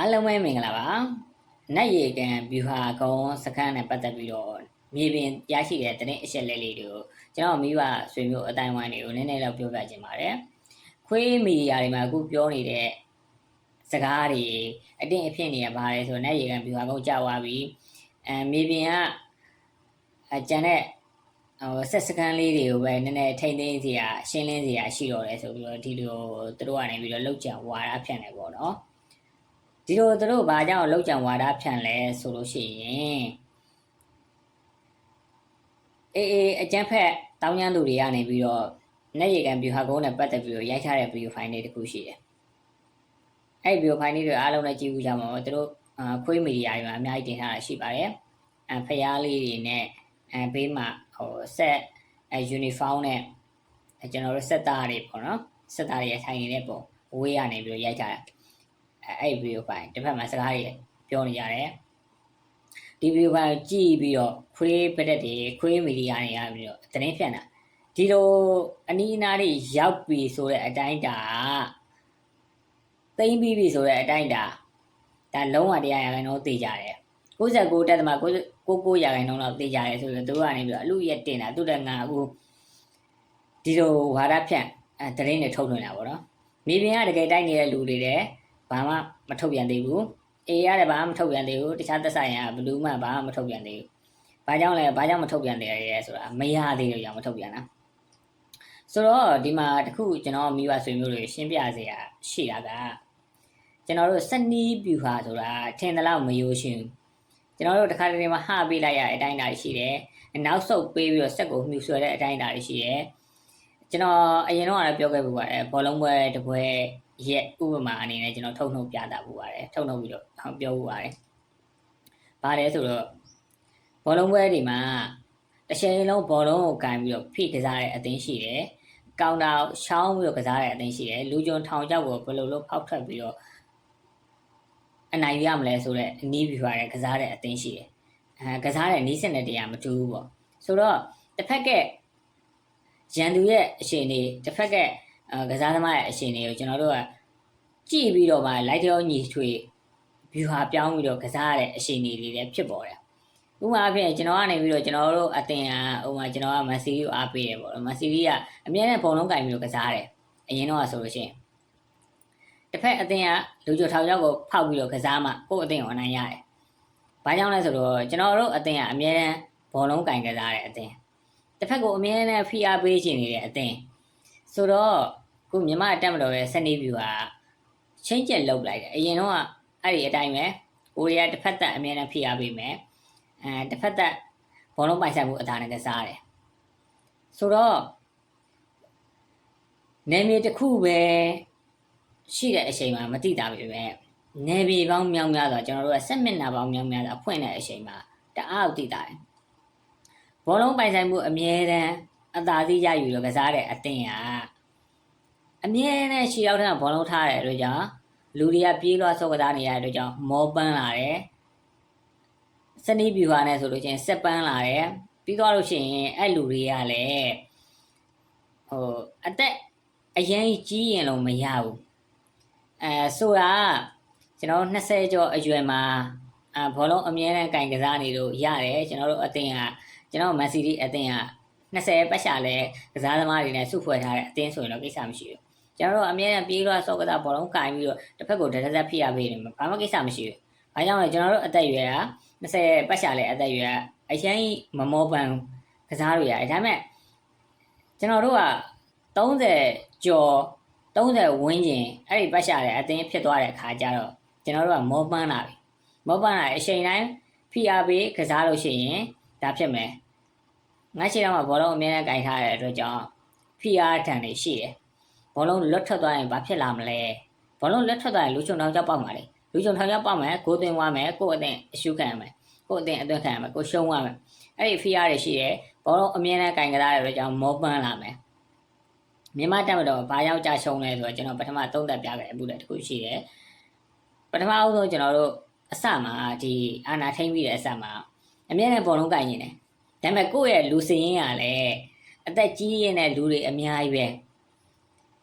အားလုံးပဲမင်္ဂလာပါနတ်ရေကန်ဗျူဟာကုန်းစခန်းနဲ့ပတ်သက်ပြီးတော့မြေပြင်ရရှိတဲ့သတင်းအချက်လက်လေးတွေကိုကျွန်တော်မိဘဆွေမျိုးအတိုင်းဝိုင်းတွေကိုနည်းနည်းတော့ပြောပြချင်ပါတယ်ခွေးမီဒီယာတွေမှာအခုပြောနေတဲ့စကားတွေအတင်းအဖြစ်နေရပါတယ်ဆိုတော့နတ်ရေကန်ဗျူဟာကုန်းကြာသွားပြီအဲမြေပြင်ကအကျန်တဲ့ဟိုဆက်စကန်လေးတွေကိုပဲနည်းနည်းထိမ့်သိမ်းစီရရှင်းလင်းစီရရှိတော့တယ်ဆိုပြီးတော့ဒီလိုသူတို့ကနေပြီးတော့လောက်ကြံဝါရဖြန့်နေပေါ့နော် ဒီလိုသူတို့ဘာကြောင့်လောက်ကြံဝါဒဖြန့်လဲဆိုလို့ရှိရင်အေးအေးအကျန်းဖက်တောင်းကျမ်းသူတွေကနေပြီးတော့ net ရေကန်ဗျူဟာကုန်းနဲ့ပတ်သက်ပြီးတော့ရိုက်ထားတဲ့ video file တွေတခုရှိတယ်။အဲ့ video file တွေအားလုံးလည်းကြည့်ဦးကြမှာပါသူတို့အာခွေးမီဒီယာတွေမှာအများကြီးတင်ထားတာရှိပါတယ်။အဖျားလေးတွေနဲ့အဲဘေးမှာဟိုဆက်အဲ uniform နဲ့အဲကျွန်တော်တို့စက်သားတွေပေါ့နော်စက်သားတွေထိုင်နေတဲ့ပုံဝေးရနေပြီးတော့ရိုက်ထားတာ။ အဲ့ဗီဒီယိုဖိုင်တစ်ဖက်မှာစကားတွေပြောနေကြတယ်ဒီဗီဒီယိုဖိုင်ကြည့်ပြီးတော့ခွေးပရက်တွေခွေးမီဒီယာတွေရပြီးတော့သတင်းဖြန့်တာဒီလိုအနီးအနားတွေရောက်ပြီဆိုတဲ့အတိုင်းတာသိမ့်ပြီးပြီဆိုတဲ့အတိုင်းတာဒါလုံးဝတရားရခိုင်တော့သိကြတယ်69တက်သမား69ရာခိုင်နှုန်းလောက်သိကြတယ်ဆိုတော့သူတို့ကနေပြီးတော့အလူရက်တင်တာသူတက်ငါအခုဒီလိုဝါဒဖြန့်အဲသတင်းတွေထုတ်လွှင့်တာပေါ့နော်မြေပြင်ကတကယ်တိုက်နေတဲ့လူတွေတဲ့ ဘာမှမထုတ်ပြန်သေးဘူးအေးရတယ်ဘာမှမထုတ်ပြန်သေးဘူးတခြားသက်ဆိုင်ရာဘလူးမှဘာမှမထုတ်ပြန်သေးဘူးဘာကြောင့်လဲဘာကြောင့်မထုတ်ပြန်သေးရဲဆိုတာမရသေးလို့ကြောင့်မထုတ်ပြန်တာဆိုတော့ဒီမှာတခုကျွန်တော်မိဘဆွေမျိုးတွေရှင်းပြစေရရှိတာကကျွန်တော်တို့စနီးပြူဟာဆိုတာထင်တယ်လို့မယိုးရှင်ကျွန်တော်တို့တခါတလေမှာဟပေးလိုက်ရတဲ့အတိုင်းအတာရှိတယ်နောက်ဆုတ်ပေးပြီးတော့စက်ကိုမြှူဆွဲတဲ့အတိုင်းအတာရှိတယ်ကျွန်တော်အရင်တော့လည်းပြောခဲ့ပူပါတယ်ဘောလုံးပွဲတစ်ပွဲ ရက်ဥပမာအနေနဲ့ကျွန်တော်ထုတ်နှုတ်ပြတာပူပါတယ်ထုတ်နှုတ်ပြီးတော့ပြောပူပါတယ်။ဘာလဲဆိုတော့ဘောလုံးပွဲတွေမှာတစ်ချိန်လုံးဘောလုံးကိုကန်ပြီးတော့ဖိကစားတဲ့အသင်းရှိတယ်။ကောင်တာရှောင်းပြီးတော့ကစားတဲ့အသင်းရှိတယ်။လူကြုံထောင်ချောက်ကိုဘယ်လိုလုပ်ဖောက်ထွက်ပြီးတော့အနိုင်ရမလဲဆိုတော့အနီးပြပါတဲ့ကစားတဲ့အသင်းရှိတယ်။အဲကစားတဲ့နီးစနစ်တရားမတူဘူးပေါ့။ဆိုတော့တစ်ဖက်ကရန်သူရဲ့အရှင်နေတစ်ဖက်ကအဲ ကစားသမားရဲ့အရှင်တွေကိုကျွန်တော်တို့ကကြည့်ပြီးတော့မှလိုက်တော့ညီထွေဘျူဟာပြောင်းပြီးတော့ကစားရတဲ့အရှင်တွေတွေလည်းဖြစ်ပေါ်တယ်။ဥပမာအဖြစ်ကျွန်တော်ကနေပြီးတော့ကျွန်တော်တို့အတင်ဟာဥပမာကျွန်တော်ကမန်စီရီကိုအားပေးတယ်ပေါ့နော်။မန်စီရီကအများနဲ့ဘုံလုံးကင်ပြီးတော့ကစားတယ်။အရင်တော့ဆိုလို့ရှိရင်တစ်ဖက်အတင်ကလူကြိုထောင်ရောက်ကိုဖောက်ပြီးတော့ကစားမှကိုယ့်အတင်ကိုအနိုင်ရတယ်။ဘာကြောင့်လဲဆိုတော့ကျွန်တော်တို့အတင်ကအများနဲ့ဘုံလုံးကင်ကစားတဲ့အတင်။တစ်ဖက်ကိုအများနဲ့ဖိအားပေးချင်နေတဲ့အတင်။ ဆိုတော့ခုမြန်မာတက်မတော်ရဲ့စနေဗျူဟာချင်းကျက်လောက်လိုက်တယ်အရင်တော့အဲ့ဒီအတိုင်းပဲကိုရီးယားတစ်ဖက်သက်အမြဲတမ်းဖိအားပေးမယ်အဲတစ်ဖက်သက်ဘောလုံးပိုင်ဆိုင်မှုအသာနဲ့ကစားတယ်ဆိုတော့နေမြေတစ်ခုပဲရှိတဲ့အချိန်မှာမတိတာပဲပဲနေမြေပေါင်းမြောက်များစွာကျွန်တော်တို့ကဆက်မျက်နှာပေါင်းမြောက်များစွာဖွင့်တဲ့အချိန်မှာတအားတိတာတယ်ဘောလုံးပိုင်ဆိုင်မှုအမြဲတမ်း အသာစီးရယူလို့ကစားတဲ့အတင်းကအမြဲတမ်းရှီရောက်တဲ့ဘောလုံးထားတဲ့အတွက်ကြောင့်လူတွေကပြေးလွှားဆော့ကစားနေရတဲ့အတွက်ကြောင့်မောပန်းလာတယ်စနီးဗျူဟာနဲ့ဆိုလို့ချင်းဆက်ပန်းလာတယ်ပြီးသွားလို့ရှိရင်အဲ့လူတွေကလည်းဟိုအသက်အရင်ကြီးရင်လုံးမရဘူးအဲဆိုတာကျွန်တော်20ကျော်အရွယ်မှာအဘောလုံးအမြဲတမ်းကင်ကစားနေလို့ရတယ်ကျွန်တော်တို့အသင်းကကျွန်တော်မန်စီးတီးအသင်းက 20ပတ်ရှာလဲကစားသမားတွေနဲ့စုဖွဲ့ထားတဲ့အသင်းဆိုရင်တော့ကိစ္စမရှိဘူးကျွန်တော်တို့အမြဲတမ်းပြေးလို့ဆော့ကစားဘောလုံးကင်ပြီးတော့တစ်ဖက်ကိုတရက်ရက်ဖိရပေးတယ်ဘာမှကိစ္စမရှိဘူး။ဘာကြောင့်လဲကျွန်တော်တို့အသက်အရွယ်က20ပတ်ရှာလဲအသက်အရွယ်ကအရင်မမောပန်ကစားလို့ရတယ်ဒါပေမဲ့ကျွန်တော်တို့က30ကျော်30ဝန်းကျင်အဲ့ဒီပတ်ရှာလဲအသင်းဖြစ်သွားတဲ့အခါကျတော့ကျွန်တော်တို့ကမောပန်းလာပြီ။မောပန်းလာအချိန်တိုင်းဖိအားပေးကစားလို့ရှိရင်ဒါဖြစ်မယ်။ ငါရှိတော့မှဘောလုံးအမြဲတမ်းကင်ထားတဲ့အတွက်ကြောင့်ဖိအားထန်နေရှိတယ်။ဘောလုံးလွတ်ထွက်သွားရင်ဘာဖြစ်လာမလဲ။ဘောလုံးလွတ်ထွက်သွားရင်လူချုံထောင်ကြောက်ပေါက်မှာလေ။လူချုံထောင်ကြောက်ပေါက်မယ်ကိုသွင်းသွားမယ်ကိုအသင်အရှုခံရမယ်။ကိုအသင်အသွင်းခံရမယ်ကိုရှုံးသွားမယ်။အဲ့ဒီဖိအားတွေရှိတယ်။ဘောလုံးအမြဲတမ်းကင်ကြတဲ့အတွက်ကြောင့်မောပန်းလာမယ်။မြန်မာတက်မတော်ဘာရောက်ကြရှုံးလဲဆိုတော့ကျွန်တော်ပထမသုံးသက်ပြခဲ့ဘူးလေတခုရှိတယ်။ပထမအဆုံးကျွန်တော်တို့အစမှာဒီအာနာထိမ့်ပြီးတဲ့အစမှာအမြဲတမ်းဘောလုံးကင်နေတယ်။ ဒါပေမဲ့ကိုယ့်ရဲ့လူစင်းရင်းကလည်းအသက်ကြီးရင်းတဲ့လူတွေအများကြီးပဲ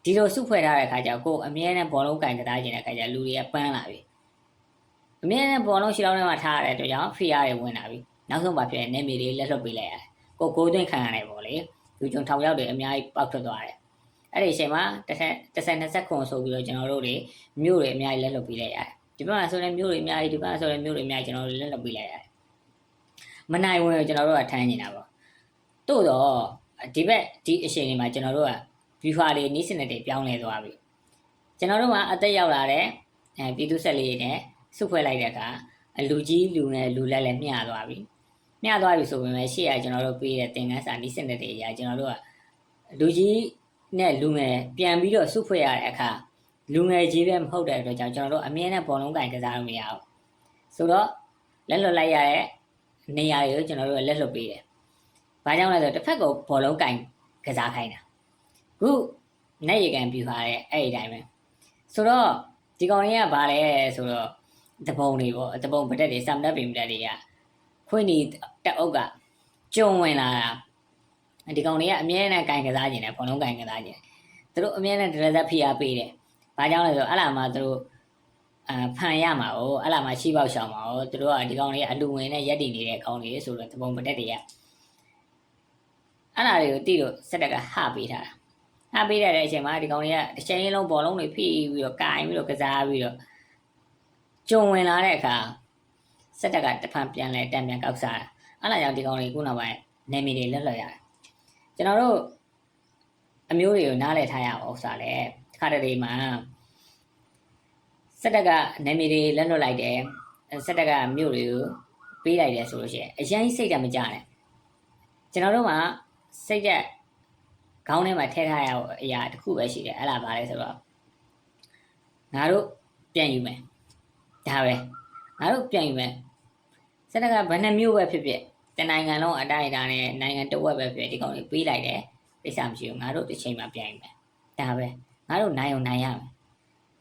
ဒီလိုစုဖွဲ့ထားတဲ့အခါကျတော့ကိုယ်အမြဲတမ်းဘောလုံးကင်ကစားခြင်းတဲ့အခါကျလူတွေကပန်းလာပြီအမြဲတမ်းဘောလုံးရှီလောင်းထဲမှာထားရတဲ့အတွက်ကြောင့်ဖီယာတွေဝင်လာပြီနောက်ဆုံးပါဖြစ်နေမီတွေလက်လွတ်ပေးလိုက်ရတယ်ကိုကိုသွင်းခံရတယ်ပေါ့လေလူကျုံထောင်ရောက်တွေအများကြီးပောက်ထွက်သွားတယ်အဲ့ဒီအချိန်မှာတစ်ဆက်တစ်ဆက်နှစ်ဆက်ခွန်ဆိုပြီးတော့ကျွန်တော်တို့တွေမြို့တွေအများကြီးလက်လွတ်ပေးလိုက်ရတယ်ဒီဘက်မှာဆိုရင်မြို့တွေအများကြီးဒီဘက်မှာဆိုရင်မြို့တွေအများကြီးကျွန်တော်တို့လက်လွတ်ပေးလိုက်ရတယ် မနိုင်ဝင်ကျွန်တော်တို့ကထမ်းနေတာပေါ့တို့တော့ဒီဘက်ဒီအချိန်တွေမှာကျွန်တော်တို့က view ဟာတွေနီးစနစ်တွေပြောင်းလဲသွားပြီကျွန်တော်တို့ကအသက်ရောက်လာတဲ့အဲပြည်သူဆက်လေးနဲ့စုဖွဲ့လိုက်တဲ့အခါအလူကြီးလူငယ်လူလက်လည်းမျှသွားပြီမျှသွားပြီဆိုပေမဲ့ရှေ့ကကျွန်တော်တို့ပေးတဲ့သင်ခန်းစာနီးစနစ်တွေအရာကျွန်တော်တို့ကလူကြီးနဲ့လူငယ်ပြန်ပြီးတော့စုဖွဲ့ရတဲ့အခါလူငယ်ကြီးပဲမဟုတ်တဲ့အတွက်ကြောင့်ကျွန်တော်တို့အမြဲတမ်းဘောလုံးကင်ကစားလို့မရဘူးဆိုတော့လက်လွတ်လိုက်ရတဲ့ နေရာတွေကိုကျွန်တော်တို့ကလက်လွတ်ပေးတယ်။ဘာကြောင့်လဲဆိုတော့တစ်ဖက်ကဘောလုံးကင်ကစားခိုင်းတာ။ခုနဲ့ရေကန်ပြူထားတဲ့အဲ့ဒီတိုင်းပဲ။ဆိုတော့ဒီကောင်လေးကဘာလဲဆိုတော့တပုံတွေပေါ့တပုံပတက်တွေစမ်တက်ပင်ပတက်တွေကခွင့်နီတက်အုပ်ကကျုံဝင်လာတာဒီကောင်လေးကအမြဲတမ်းကင်ကစားခြင်းတယ်ဘောလုံးကင်ကစားခြင်းသူတို့အမြဲတမ်းဒရဇက်ဖိအားပေးတယ်။ဘာကြောင့်လဲဆိုတော့အဲ့လာမှသူတို့ အာဖန်ရမှာ哦အဲ့လာမှရှိပေါက်ရှောင်မှာ哦သူတို့ကဒီကောင်လေးကအလူဝင်နဲ့ရက်တည်နေတဲ့ကောင်လေးဆိုတော့တပုံပတက်တွေကအဲ့လာတွေကိုတိလို့စက်တက်ကဟပေးထားတာဟပေးရတဲ့အချိန်မှာဒီကောင်လေးကတစ်ချိန်လုံးဘောလုံးတွေဖိပြီးတော့ကင်ပြီးတော့ကစားပြီးတော့ကျုံဝင်လာတဲ့အခါစက်တက်ကတဖန်ပြန်လဲတံပြန်ကောက်စားတာအဲ့လာကြောင့်ဒီကောင်လေးခုနောက်ပိုင်းနေမီတွေလွတ်လွတ်ရတယ်ကျွန်တော်တို့အမျိုးတွေကိုနားလည်ထားရအောင်ဥစ္စာလဲတစ်ခါတလေမှာ စက်တက်ကနေမီတွေလက်လွတ်လိုက်တယ်စက်တက်ကမြို့တွေကိုပေးလိုက်တယ်ဆိုလို့ရှိရင်အရင်စိတ်ဓာတ်မကြနဲ့ကျွန်တော်တို့မှာစိတ်ဓာတ်ခေါင်းထဲမှာထည့်ထားရတဲ့အရာတစ်ခုပဲရှိတယ်အဲ့ဒါပါလဲဆိုတော့ငါတို့ပြန်ယူမယ်ဒါပဲငါတို့ပြန်ယူမယ်စက်တက်ကဘယ်နှမျိုးပဲဖြစ်ဖြစ်တနိုင်ငံလုံးအတိုင်းအတာနဲ့နိုင်ငံတစ်ဝက်ပဲဖြစ်ဖြစ်ဒီကောင်တွေပေးလိုက်တယ်ကိစ္စမရှိဘူးငါတို့တစ်ချိန်မှာပြန်ယူမယ်ဒါပဲငါတို့နိုင်အောင်နိုင်ရမယ်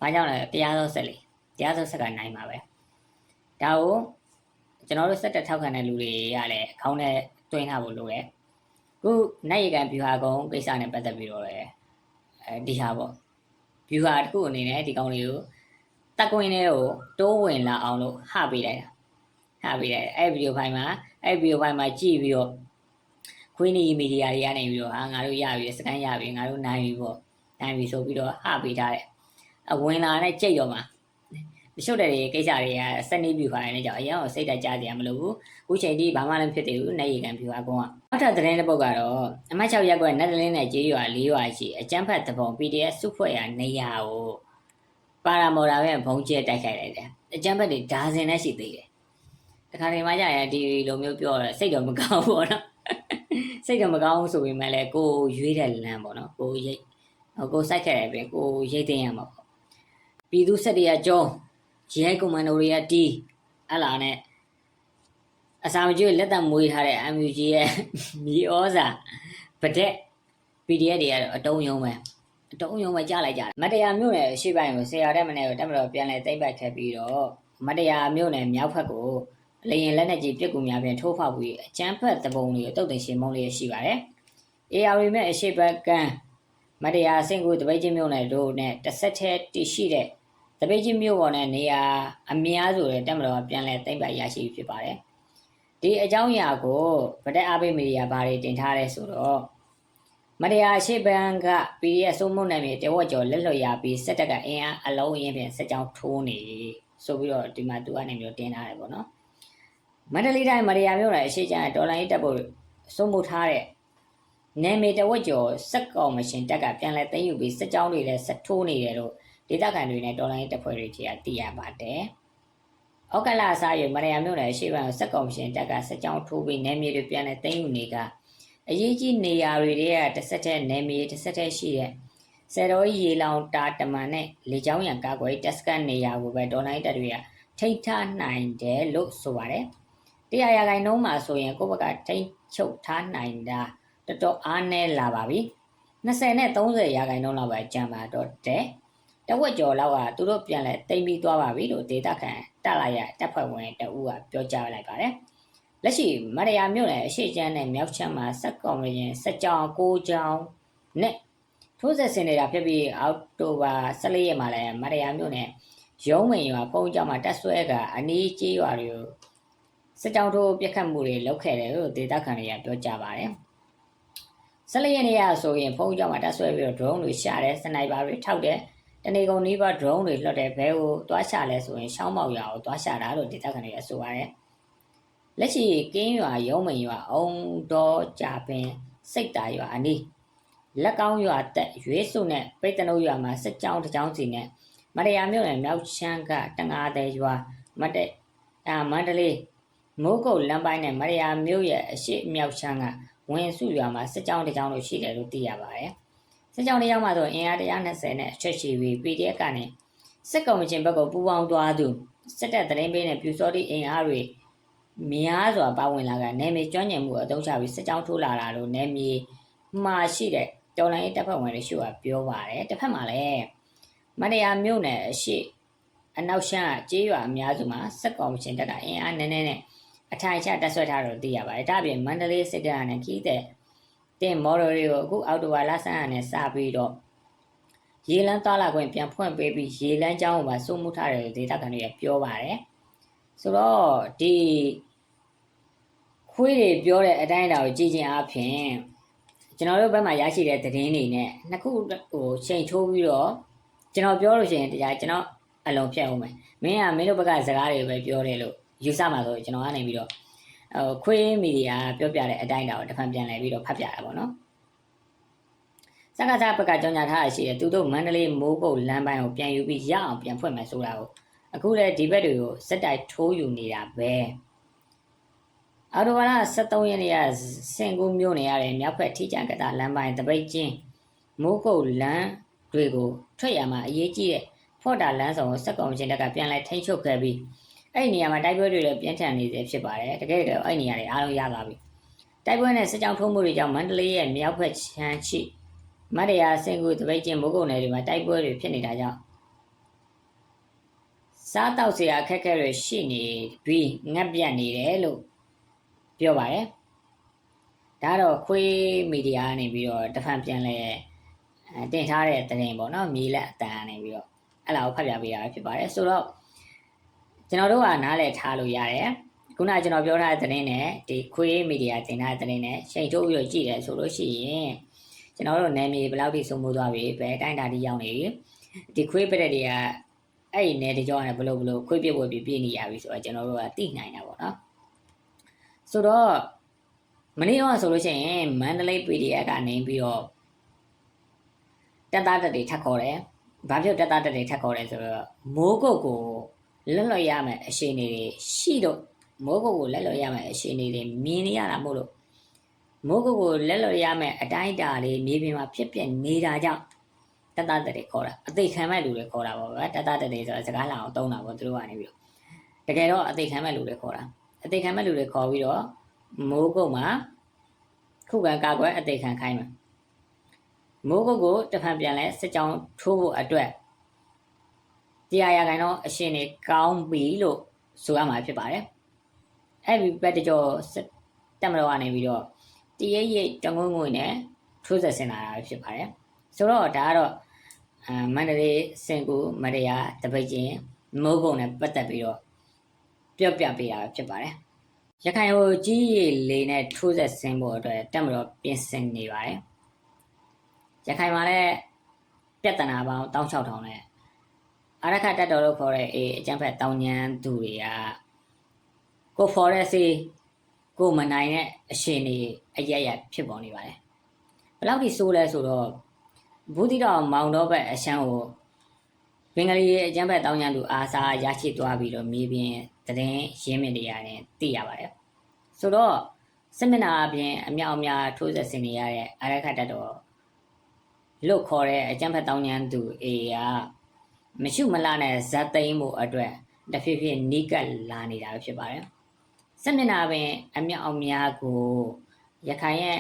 ဘာကြောင့်လဲတရားသောဆက်လေတရားသောဆက်ကနိုင်မှာပဲဒါကိုကျွန်တော်တို့စက်တက်ထောက်ခံတဲ့လူတွေရလဲအကောင်းနဲ့တွင်းထားဖို့လိုတယ်ခုနိုင်ရကန်ဗျူဟာကုန်းကိစ္စနဲ့ပတ်သက်ပြီးတော့လေအဲဒီဟာပေါ့ဗျူဟာတစ်ခုအနေနဲ့ဒီကောင်လေးကိုတက်ကွင်းလေးကိုတိုးဝင်လာအောင်လို့ဟပေးလိုက်တာဟပေးလိုက်အဲ့ဗီဒီယိုဖိုင်မှာအဲ့ဗီဒီယိုဖိုင်မှာကြည့်ပြီးတော့ခွေးနီမီဒီယာတွေကနေပြီးတော့ဟာငါတို့ရပြီစကန်ရပြီငါတို့နိုင်ပြီပေါ့နိုင်ပြီဆိုပြီးတော့ဟပေးထားတယ် အဝင်လာတဲ့ကြိတ်ရောမှာတချို့တဲ့ကိစ္စတွေကစက်နေပြူခိုင်းနေကြအရင်ကစိတ်တက်ကြစရာမလိုဘူးအခုချိန်ထိဘာမှလည်းဖြစ်သေးဘူးနိုင်ရီကန်ပြူအကောင်ကနောက်ထပ်သတင်းတစ်ပုဒ်ကတော့အမတ်6ရက်ကွက်နက်တလင်းနဲ့ကြေးရွာ၄ရွာရှိအကျန်းဖတ်တပုံ PDF စုဖွဲ့ရာနေရာကိုပါရာမော်တာပဲဘုံကျဲတိုက်ခိုက်လိုက်တယ်အကျန်းဖတ်တွေဒါဇင်နဲ့ရှိသေးတယ်တခါတည်းမှကြာရင်ဒီလိုမျိုးပြောတော့စိတ်တော့မကောင်းဘူးပေါ့နော်စိတ်တော့မကောင်းဘူးဆိုပေမဲ့လည်းကိုရွေးတဲ့လမ်းပေါ့နော်ကိုရိတ်ကိုစိုက်ခဲ့တယ်ပြင်ကိုရိတ်သိမ်းရမှာပေါ့ ပြည်သူစစ်တွေကကျုံးရဲကွန်မန်ဒိုတွေကတီးအလားနဲ့အစာမကျွေးလက်တံမွေးထားတဲ့ MUG ရဲ့မြေဩဇာဗဒက် PDF တွေကတော့အတုံးယုံပဲအတုံးယုံပဲကြားလိုက်ကြတယ်မတရားမြို့နယ်ရှေ့ပိုင်းကိုဆရာတက်မနဲ့ကိုတက်မတော်ပြန်လဲတိမ့်ပတ်ခဲ့ပြီးတော့မတရားမြို့နယ်မြောက်ဖက်ကိုလေရင်လက်နဲ့ကြီးပြစ်ကူများဖြင့်ထိုးဖောက်ပြီးအကျန်းဖက်တပုံလေးကိုတုတ်တင်ရှင်မုံလေးရှိပါတယ်။ AR မဲ့အရှိဘက်ကန်း မတရားစင်ကူတပိတ်ချင်းမြို့နယ်တို့နဲ့တစ်ဆက်တည်းတည်ရှိတဲ့တပိတ်ချင်းမြို့ပေါ်နဲ့နေရာအများစုတဲ့တက်မတော်ပြန်လဲတိမ့်ပတ်ရရှိဖြစ်ပါတယ်။ဒီအကြောင်းအရာကိုဗဒက်အားပေးမီဒီယာဘာတွေတင်ထားလဲဆိုတော့မတရားရှိဘန်က PDF စိုးမိုးနယ်မြေတဝက်ကျော်လက်လွတ်ရပြီးစက်တက်ကအင်အားအလုံးအင်းဖြင့်စက်ကြောင်းထိုးနေဆိုပြီးတော့ဒီမှာသူကနေမျိုးတင်ထားတယ်ပေါ့နော်မန္တလေးတိုင်းမရယာမြို့နယ်အရှိကျန်ဒေါ်လာရေးတပ်ဖို့စိုးမိုးထားတဲ့ နယ်မြေတဝက်ကျော်စက်ကောင်မရှင်တက်ကပြန်လဲသိမ်းယူပြီးစက်ကြောင်းတွေလည်းစက်ထိုးနေတယ်လို့ဒေသခံတွေနဲ့ဒေါ်လာရေးတပ်ဖွဲ့တွေကြီးကသိရပါတယ်။ဩကလအစားရမရယာမြို့နယ်အရှိဘန်စက်ကောင်မရှင်တက်ကစက်ကြောင်းထိုးပြီးနယ်မြေတွေပြန်လဲသိမ်းယူနေကအရေးကြီးနေရာတွေတွေကတစ်ဆက်တည်းနယ်မြေတစ်ဆက်တည်းရှိတဲ့ဆယ်တော်ရေလောင်တာတမန်နဲ့လေချောင်းရံကာကွယ်တက်စကန်နေရာကိုပဲဒေါ်လာရေးတပ်တွေကထိတ်ထားနိုင်တယ်လို့ဆိုပါတယ်။တရားရာခိုင်နှုန်းမှာဆိုရင်ကိုယ့်ဘက်ကထိတ်ချုပ်ထားနိုင်တာ တော်တော်အားနည်းလာပါပြီ20နဲ့30ရာခိုင်နှုန်းလောက်ပဲကျန်ပါတော့တယ်တဝက်ကျော်လောက်ကသူတို့ပြန်လဲတိမ်ပြီးသွားပါပြီလို့ဒေတာခန်တက်လိုက်ရတက်ဖွဲ့ဝင်တဦးကပြောကြားလိုက်ပါတယ်လက်ရှိမရယာမြို့နယ်အရှိချမ်းနဲ့မြောက်ချမ်းမှာစက်ကောင်ရင်စက်ကြောင်ကိုကြောင်နဲ့ထိုးဆက်ဆင်နေတာဖြစ်ပြီးအောက်တိုဘာ14ရက်မှာလည်းမရယာမြို့နယ်ရုံးဝင်ရွာပုံကြောင်မှာတက်ဆွဲကအနီးကျေးရွာတွေကိုစက်ကြောင်ထိုးပြက်ခတ်မှုတွေလုပ်ခဲ့တယ်လို့ဒေတာခန်တွေကပြောကြားပါတယ်။ ဆက်လျက်နေရဆိုရင်ဖုန်းကြောင့်မှတက်ဆွဲပြီးတော့ drone တွေရှာတယ်စနိုက်ပါတွေထောက်တယ်တနေကုန်နီးပါး drone တွေလွှတ်တယ်ဘဲကိုသွားရှာလဲဆိုရင်ရှောင်းပေါက်ရွာကိုသွားရှာတာလို့ဒေသခံတွေကဆိုပါတယ်လက်ရှိကင်းရွာရုံးမိန်ရွာအုံတော်ကြာပင်စိတ်တာရွာအနီးလက်ကောင်းရွာတက်ရွေးစုနဲ့ပိတ်တနုတ်ရွာမှာစစ်ကြောင်းတစ်ကြောင်းစီနဲ့မရရမြို့နယ်မြောက်ချမ်းကတငါတဲ့ရွာမတက်အာမန္တလေးမိုးကုတ်လမ်းပိုင်းနဲ့မရရမြို့ရဲ့အရှိမြောက်ချမ်းက ဝင်စုရွာမှာစစ်ကြောင်းတစ်ကြောင်းလို့ရှိတယ်လို့သိရပါတယ်။စစ်ကြောင်းတစ်ကြောင်းမှာဆိုအင်အား120နဲ့အချက်ရှိပြီး PDF ကနေစစ်ကောင်မချင်းဘက်ကပူးပေါင်းသွားသူစစ်တပ်သတင်းပေးနဲ့ပြူစောတိအင်အားတွေများစွာပါဝင်လာကနယ်မြေကျွမ်းကျင်မှုအသုံးချပြီးစစ်ကြောင်းထိုးလာတာလို့နယ်မြေမှာရှိတဲ့တော်လိုင်းတပ်ဖွဲ့ဝင်တွေရှိကပြောပါတယ်တစ်ဖက်မှာလည်းမန္တရာမြို့နယ်အရှိအနောက်ရှမ်းကျေးရွာအများစုမှာစစ်ကောင်မချင်းတပ်ကအင်အားနည်းနည်းနဲ့ အထိုင်ချတက်ဆွဲထားတော့သိရပါတယ်ဒါ့အပြင်မန္တလေးစစ်တပ်ကလည်းကြီးတဲ့တင်မော်ဒယ်တွေကိုအခုအော်တိုဝါလာဆန်းကနေစပြီးတော့ရေလန်းသွားလာခွင့်ပြန်ဖွင့်ပေးပြီးရေလန်းကျောင်းကိုပါစိုးမှုထားတယ်လို့ဒေသခံတွေကပြောပါတယ်ဆိုတော့ဒီခွေးတွေပြောတဲ့အတိုင်းအတာကိုကြည့်ချင်းအပြင်ကျွန်တော်တို့ဘက်မှာရရှိတဲ့သတင်းတွေနဲ့နှစ်ခုဟိုချိန်ချိုးပြီးတော့ကျွန်တော်ပြောလို့ရှိရင်တရားကျွန်တော်အလုံးဖြတ်အောင်မယ်မင်းကမင်းတို့ဘက်ကစကားတွေပဲပြောတယ်လို့ ယူဆမှာဆိုကျွန်တော်ကနေပြီးတော့ဟိုခွေးမီဒီယာပြောပြတဲ့အတိုင်းတာကိုတစ်ဖန်ပြန်လဲပြီးတော့ဖတ်ပြတာပေါ့နော်စကားစားဘက်ကကြောင်ညာထားရရှိတယ်သူတို့မန္တလေးမိုးကုတ်လမ်းပိုင်းကိုပြန်ယူပြီးရအောင်ပြန်ဖွင့်မယ်ဆိုတာကိုအခုလည်းဒီဘက်တွေကိုစက်တိုက်ထိုးယူနေတာပဲအော်တိုဝါလာ73ရက်နေ့ကစင်ကူးမြို့နယ်ရတဲ့မြောက်ဘက်ထိကြံကတာလမ်းပိုင်းတပိတ်ချင်းမိုးကုတ်လမ်းတွေကိုထွက်ရမှာအရေးကြီးတဲ့ဖော့တာလမ်းဆောင်ကိုစက်ကောင်ချင်းတက်ကပြန်လဲထိန်းချုပ်ခဲ့ပြီး အဲ့ဒီနေရာမှာတိုက်ပွဲတွေလည်းပြင်းထန်နေစေဖြစ်ပါတယ်တကယ်တကယ်အဲ့ဒီနေရာတွေအားလုံးရသွားပြီတိုက်ပွဲနဲ့စစ်ကြောင်းထုံးမှုတွေကြောင့်မန္တလေးရဲ့မြောက်ဘက်ချမ်းရှိမတရာစင်ကူတပိတ်ချင်းမိုးကုတ်နယ်တွေမှာတိုက်ပွဲတွေဖြစ်နေတာကြောင့်စားတောက်စရာအခက်အခဲတွေရှိနေပြီးငတ်ပြတ်နေတယ်လို့ပြောပါတယ်ဒါတော့ခွေးမီဒီယာကနေပြီးတော့တဖန်ပြန်လဲတင်ထားတဲ့တင်ပေါ့နော်မြေလက်အတန်ကနေပြီးတော့အဲ့လာကိုဖတ်ပြပေးရတာဖြစ်ပါတယ်ဆိုတော့ ကျွန်တော်တို့ကနားလည်ထားလို့ရတယ်ခုနကျွန်တော်ပြောထားတဲ့သတင်းနဲ့ဒီခွေးမီဒီယာတင်ထားတဲ့သတင်းနဲ့ချိန်ထုတ်ပြီးတော့ကြည့်တယ်ဆိုလို့ရှိရင်ကျွန်တော်တို့နယ်မြေဘယ်လောက်ထိစုံမိုးသွားပြီဘယ်အတိုင်းအတာထိရောက်နေပြီဒီခွေးပရက်တွေကအဲ့ဒီနယ်ဒီကြောကနေဘလို့ဘလို့ခွေးပြစ်ဝယ်ပြီးပြည်နေရပြီဆိုတော့ကျွန်တော်တို့ကသိနိုင်တာပေါ့နော်ဆိုတော့မနေ့ကဆိုလို့ရှိရင်မန္တလေး PDF ကနေပြီးတော့တက်သားတက်တွေထပ်ခေါ်တယ်။ဘာဖြစ်တက်သားတက်တွေထပ်ခေါ်တယ်ဆိုတော့မိုးကုတ်ကို လက်လွတ်ရမယ်အရှိန်တွေရှိတော့မိုးကုတ်ကိုလက်လွတ်ရမယ်အရှိန်တွေမြင်နေရတာမို့လို့မိုးကုတ်ကိုလက်လွတ်ရမယ်အတိုင်းအတာလေးမြေပြင်မှာဖြစ်ပျက်နေတာကြောင့်တက်သားတက်တွေခေါ်တာအသိခံမဲ့လူတွေခေါ်တာပေါ့ဗျာတက်သားတက်တွေဆိုတော့စကားလာအောင်သုံးတာပေါ့သူတို့ကနေပြီးတော့တကယ်တော့အသိခံမဲ့လူတွေခေါ်တာအသိခံမဲ့လူတွေခေါ်ပြီးတော့မိုးကုတ်မှာခုခံကာကွယ်အသိခံခိုင်းမယ်မိုးကုတ်ကိုတစ်ဖန်ပြန်လဲစစ်ကြောင်းထိုးဖို့အတွက် တရားရခိုင်တော့အရှင်နေကောင်းပြီလို့ဆိုရမှာဖြစ်ပါတယ်အဲ့ဒီဘက်တကြောတက်မတော်ကနေပြီးတော့တရရိတ်တငုံငွေနဲ့ထိုးဆက်ဆင်လာတာဖြစ်ပါတယ်ဆိုတော့ဒါကတော့အမန္တလေးစင်ကူမရယာတပိတ်ချင်းမိုးကုတ်နဲ့ပတ်သက်ပြီးတော့ပြောပြပေးတာဖြစ်ပါတယ်ရခိုင်ဟိုကြီးရီလေးနဲ့ထိုးဆက်ဆင်းဖို့အတွက်တက်မတော်ပြင်ဆင်နေပါတယ်ရခိုင်မှာလည်းပြဿနာပေါင်း16000နဲ့ အရခတက်တော်လို့ခေါ်တဲ့အေးအကျန်းဖက်တောင်ညံသူတွေကကိုဖော်တဲ့စီကိုမနိုင်တဲ့အရှင်တွေအရရဖြစ်ပေါ်နေပါတယ်ဘယ်လောက်ထိဆိုးလဲဆိုတော့ဘူးတိတော်မောင်တော့ဘက်အရှမ်းကိုဘင်္ဂလီအကျန်းဖက်တောင်ညံသူအာစာရရှိသွားပြီးတော့မြေပြင်တည်င်းရင်းမြစ်တွေရတယ်သိရပါတယ်ဆိုတော့စစ်မျက်နှာအပြင်အမြောက်အများထိုးဆက်ဆင်နေရတဲ့အရခတက်တော်လို့ခေါ်တဲ့အကျံဖက်တောင်းညံသူအေက မရှိမလားနဲ့ဇက်သိမ်းမှုအတွက်တဖြည်းဖြည်းနီးကပ်လာနေတာဖြစ်ပါတယ်စစ်မျက်နှာပင်အမြောက်အများကိုရခိုင်ရဲ့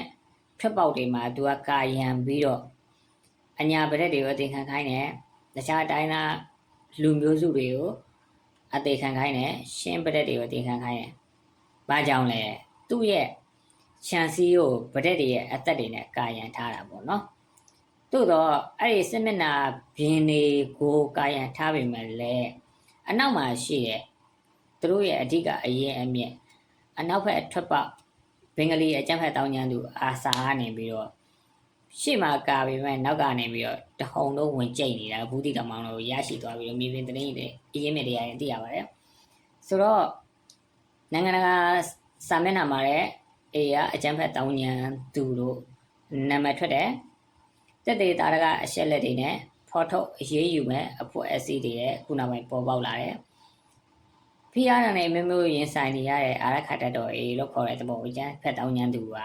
ဖက်ပေါက်တွေမှာသူကကာယံပြီးတော့အညာပရက်တွေကိုတင်ခံခိုင်းတယ်တခြားတိုင်းသားလူမျိုးစုတွေကိုအသေးခံခိုင်းတယ်ရှင်းပရက်တွေကိုတင်ခံခိုင်းတယ်ဘာကြောင့်လဲသူ့ရဲ့ခြံစည်းကိုပရက်တွေရဲ့အသက်တွေနဲ့ကာယံထားတာပေါ့နော် သို့တော့အဲ့ဒီစစ်မျက်နှာဘင်းတွေကိုကာယံထားပေမဲ့လည်းအနောက်မှာရှိတယ်သူတို့ရဲ့အဓိကအရင်အမြင့်အနောက်ဘက်ထွက်ပေါက်ဘင်္ဂလီအကြမ်းဖက်တောင်းကျမ်းသူအာစာကနေပြီးတော့ရှေ့မှာကာပြီးမှနောက်ကနေပြီးတော့တဟုံတော့ဝင်ကြိတ်နေတာဘူးတိကမောင်တို့ရရှိသွားပြီးတော့မြေပြင်သတင်းတွေအရင်မြင့်တရားရင်သိရပါတယ်ဆိုတော့နိုင်ငံတကာစာမျက်နှာမှာလည်းအေးကအကြမ်းဖက်တောင်းကျမ်းသူတို့နာမည်ထွက်တယ် တက်သေးတာကအရှက်လက်တွေနဲ့ဖော်ထုတ်အရေးယူမဲ့အဖွဲ့အစည်းတွေရဲ့ခုနောက်ပိုင်းပေါ်ပေါက်လာတယ်ဖိအားနဲ့မမျိုးရင်ဆိုင်နေရတဲ့အာရခတ်တတော်အေးလို့ခေါ်တဲ့သဘောအကျန်းဖက်တောင်းညမ်းသူက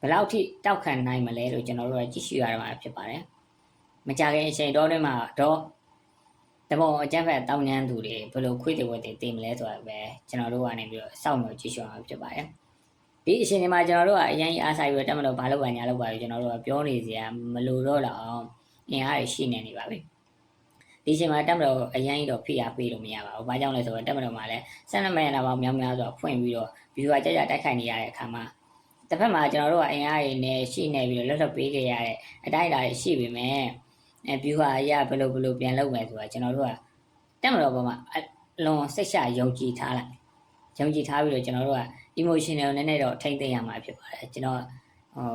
ဘယ်လောက်ထိတောက်ခံနိုင်မလဲလို့ကျွန်တော်တို့ကကြည့်ရှုရမှာဖြစ်ပါတယ်မကြခင်အချိန်တော်တွင်းမှာတော့တဘောအကျန်းဖက်တောင်းညမ်းသူတွေဘယ်လိုခွေးတွေဝက်တွေတည်မလဲဆိုတာပဲကျွန်တော်တို့ကနေပြီးတော့စောင့်မျှော်ကြည့်ရှုရမှာဖြစ်ပါတယ် ဒီအချိန်ဒီမှာကျွန်တော်တို့ကအရင်အားဆိုင်ပြီးတော့တက်မလို့ဘာလို့ပါညာလို့ပါလို့ကျွန်တော်တို့ကပြောနေစရာမလိုတော့တော့အောင်အင်အားတွေရှိနေနေပါပြီဒီအချိန်မှာတက်မလို့အရင်တော့ဖိအားပေးလို့မရပါဘူးဘာကြောင့်လဲဆိုတော့တက်မလို့မှာလည်းဆန္ဒမဲနာပေါင်းများများဆိုတော့ဖွင့်ပြီးတော့ view ကကြကြတိုက်ခိုက်နေရတဲ့အခါမှာတစ်ဖက်မှာကျွန်တော်တို့ကအင်အားတွေနဲ့ရှိနေပြီးတော့လွတ်လွတ်ပေးခဲ့ရတဲ့အတိုင်းအတာတွေရှိပေမဲ့အဲ view ဟာအရာဘယ်လိုဘယ်လိုပြန်လုပ်မယ်ဆိုတာကျွန်တော်တို့ကတက်မလို့ပေါ်မှာအလွန်စိတ်ရှယုံကြည်ထားလိုက်ယုံကြည်ထားပြီးတော့ကျွန်တော်တို့က emotional နည်းနည်းတော့ထိမ့်သိမ့်ရမှာဖြစ်ပါတယ်ကျွန်တော်ဟို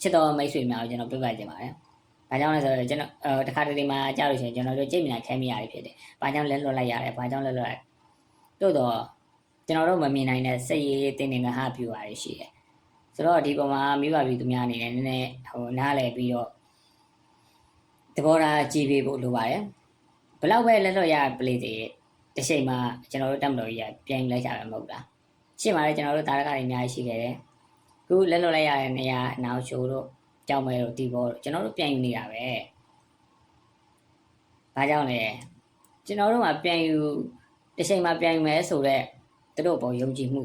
ချစ်တော်မိတ်ဆွေများကိုကျွန်တော်ပြပြခြင်းပါတယ်။ဘာကြောင့်လဲဆိုတော့ကျွန်တော်အဲတခါတလေမှာကြားလို့ရှိရင်ကျွန်တော်တို့ကြိတ်မြန်ခဲမိရတယ်ဖြစ်တယ်။ဘာကြောင့်လဲလွတ်လိုက်ရတယ်။ဘာကြောင့်လဲလွတ်လိုက်။တို့တော့ကျွန်တော်တို့မမြင်နိုင်တဲ့စိတ်ရည်တင်းတင်းကဟာပြူပါရရှိတယ်။ဆိုတော့ဒီပုံမှာမိဘပြည်သူများအနေနဲ့နည်းနည်းဟိုနားလည်ပြီးတော့သဘောထားကြည်ပေးဖို့လိုပါတယ်။ဘလောက်ပဲလက်လွတ်ရပလေးတွေတစ်ချိန်မှာကျွန်တော်တို့တက်မတော်ကြီးကပြန်လိုက်ကြမှာမဟုတ်လား။ ရှင်းပါတယ်ကျွန်တော်တို့တာရကတွေအများကြီးရှိခဲ့တယ်။ခုလက်လွတ်လိုက်ရတဲ့နေရာနောက်ချိုတို့ကြောက်မဲတို့ဒီဘောတို့ကျွန်တော်တို့ပြန်ယူနေတာပဲ။ဘာကြောင့်လဲကျွန်တော်တို့ကပြန်ယူတစ်ချိန်မှာပြန်ယူမယ်ဆိုတော့သူတို့ဘောယုံကြည်မှု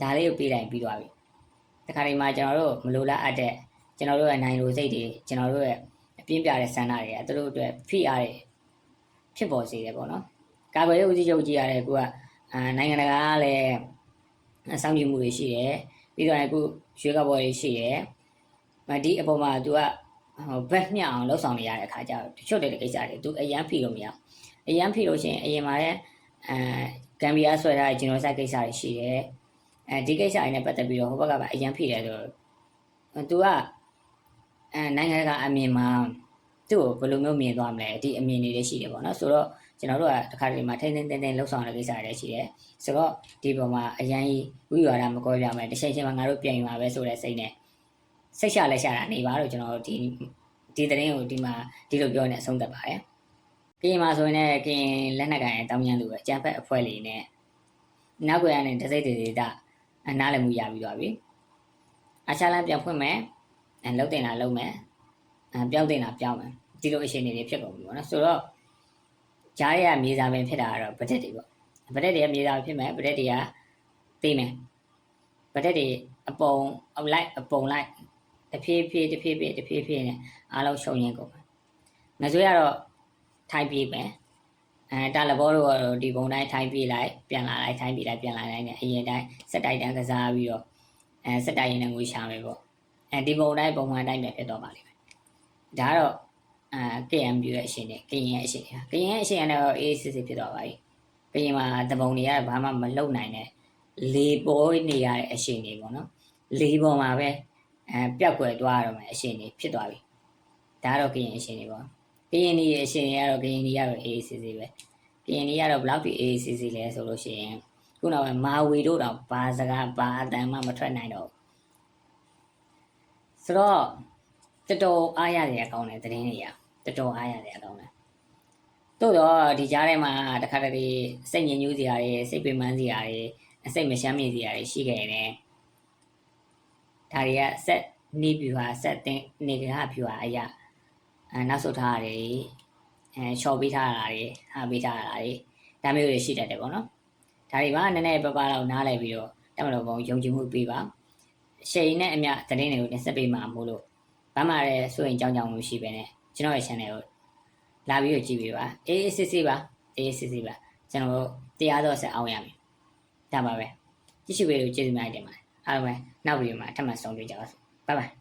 ဒါလေးကိုပေးတိုင်းပြီးသွားပြီ။တခါတည်းမှာကျွန်တော်တို့မလိုလားအပ်တဲ့ကျွန်တော်တို့ရဲ့နိုင်လိုစိတ်တွေကျွန်တော်တို့ရဲ့အပြင်းပြတဲ့ဆန္ဒတွေကသူတို့အတွက်ဖိအားတွေဖြစ်ပေါ်စေတယ်ပေါ့နော်။ကာကွယ်ရေးဦးစီးချုပ်ကြီးရတယ်ကိုကအာနိုင်ငံတကာကလည်း စောင့်ကြည့်မှုတွေရှိတယ်။ပြီးတော့အခုရွေးကောက်ပွဲတွေရှိတယ်။မဒီအပေါ်မှာ तू ကဟိုဘက်မျှအောင်လှုပ်ဆောင်နေရတဲ့အခါကျတော့တချို့တဲ့ကိစ္စတွေ तू အရန်ဖိလို့မရအရန်ဖိလို့ရှိရင်အရင်မှာလည်းအဲဂမ်ဘီယာဆွဲထားတဲ့ဂျီနိုဆိုက်ကိစ္စတွေရှိတယ်အဲဒီကိစ္စတွေနဲ့ပတ်သက်ပြီးတော့ဟိုဘက်ကပဲအရန်ဖိတယ်ဆိုတော့ तू ကအဲနိုင်ငံကအမြင်မှာသူ့ကိုဘယ်လိုမျိုးမြင်သွားမလဲဒီအမြင်တွေလည်းရှိတယ်ပေါ့နော်ဆိုတော့ ကျွန်တော်တို့ကတစ်ခါတလေမှာထိန်းသိမ်းသိမ်းသိမ်းလှုပ်ဆောင်တဲ့ကိစ္စတွေရှိတယ်ဆိုတော့ဒီပုံမှာအရန်ကြီးဝိရွာဒမကွဲပြမယ်တစ်ချိန်ချိန်မှာငါတို့ပြန်ယူမှာပဲဆိုတဲ့စိတ်နဲ့စိတ်ရှာလက်ရှာတာနေပါတော့ကျွန်တော်ဒီဒီသတင်းကိုဒီမှာဒီလိုပြောနေအဆုံးသတ်ပါတယ်။ကရင်မှာဆိုရင်လည်းကရင်လက်နက်ကိုင်တောင်းကျမ်းလူပဲအကြံဖက်အဖွဲ့လေးနဲ့နောက်ွယ်ကနေတစိမ့်တည်တာအနားလည်မှုရပြီးသွားပြီ။အချာလန်ပြန်ဖွင့်မယ်။အဲလုံးတင်တာလုံးမယ်။အဲပြောင်းတင်တာပြောင်းမယ်။ဒီလိုအခြေအနေတွေဖြစ်ကုန်ပြီပေါ့နော်။ဆိုတော့ ဂျားရမြေစာပင်ဖြစ်တာကတော့ဗဒက်တွေပေါ့။ဗဒက်တွေကမြေစာဖြစ်မယ်ဗဒက်တွေကသိမယ်။ဗဒက်တွေအပုံအလိုက်အပုံလိုက်တဖြည်းဖြည်းတဖြည်းဖြည်းတဖြည်းဖြည်းနဲ့အားလုံးရှုံရင်းကုန်မယ်ငါဆိုရတော့ထိုင်ပြေးမယ်အဲတာလဘောတို့ကတော့ဒီပုံတိုင်းထိုင်ပြေးလိုက်ပြန်လာလိုက်ထိုင်ပြေးလိုက်ပြန်လာလိုက်နဲ့အရင်တိုင်းစက်တိုက်တန်းကစားပြီးတော့အဲစက်တိုက်ရင်လည်းငွေရှာမယ်ပေါ့အဲဒီပုံတိုင်းပုံမှန်တိုင်းပဲဖြစ်တော့ပါလိမ့်မယ်ဒါကတော့ အဲ KM ပြရဲ့အရှင်နဲ့ကရင်ရဲ့အရှင်ကရင်ရဲ့အရှင်ကတော့အေးစစ်စစ်ဖြစ်တော့ပါပြီကရင်မှာတပုံတွေကဘာမှမလုံနိုင်တဲ့လေပေါ်နေရတဲ့အရှင်တွေပေါ့နော်လေပေါ်မှာပဲအဲပျောက်ကွယ်သွားရတော့မယ်အရှင်တွေဖြစ်သွားပြီဒါကတော့ကရင်အရှင်တွေပေါ့ကရင်ဒီအရှင်တွေကတော့ကရင်ဒီကတော့အေးစစ်စစ်ပဲကရင်ဒီကတော့ဘလောက်ထိအေးစစ်စစ်လဲဆိုလို့ရှိရင်ခုနောက်မှာမာဝီတို့တော့ဘာစကားဘာအတန်မှမထွက်နိုင်တော့ဆိုတော့ တော်တော်အားရတယ်အကောင်းတယ်တရင်တွေကတော်တော်အားရတယ်အကောင်းတယ်တို့တော့ဒီကြားထဲမှာတခါတလေစိတ်ညစ်ညူးစရာတွေစိတ်ပင်ပန်းစရာတွေစိတ်မရှမ်းမြေစရာတွေရှိခဲ့တယ်ဒါတွေကဆက်နေပြူဟာဆက်တင်နေကဟာပြူဟာအရာအဲနောက်ဆုတ်ထားရတယ်အဲချော်ပေးထားတာတွေဟာပေးထားတာတွေဒါမျိုးတွေရှိတတ်တယ်ပေါ့နော်ဒါတွေမှာနည်းနည်းပပတော့နားလည်ပြီးတော့တမလို့ဘုံယုံကြည်မှုပေးပါရှယ်နဲ့အမြသတင်းတွေကိုတင်ဆက်ပေးမှာမို့လို့ ဘာမှလည်းစိုးရင်ကြောင်းကြောင်းမှုရှိပဲနဲ့ကျွန်တော်ရဲ့ channel ကိုလာပြီးတော့ကြည့်ပေးပါအေးအေးစစ်စစ်ပါအေးစစ်စစ်ပါကျွန်တော်တို့တရားတော်ဆက်အောင်ရမယ်ဒါပါပဲကြည့်ရှုပေးလို့ကျေးဇူးများတင်ပါတယ်အားလုံးပဲနောက်ဗီဒီယိုမှာထပ်မံဆုံတွေ့ကြပါစို့ဘိုင်ဘိုင်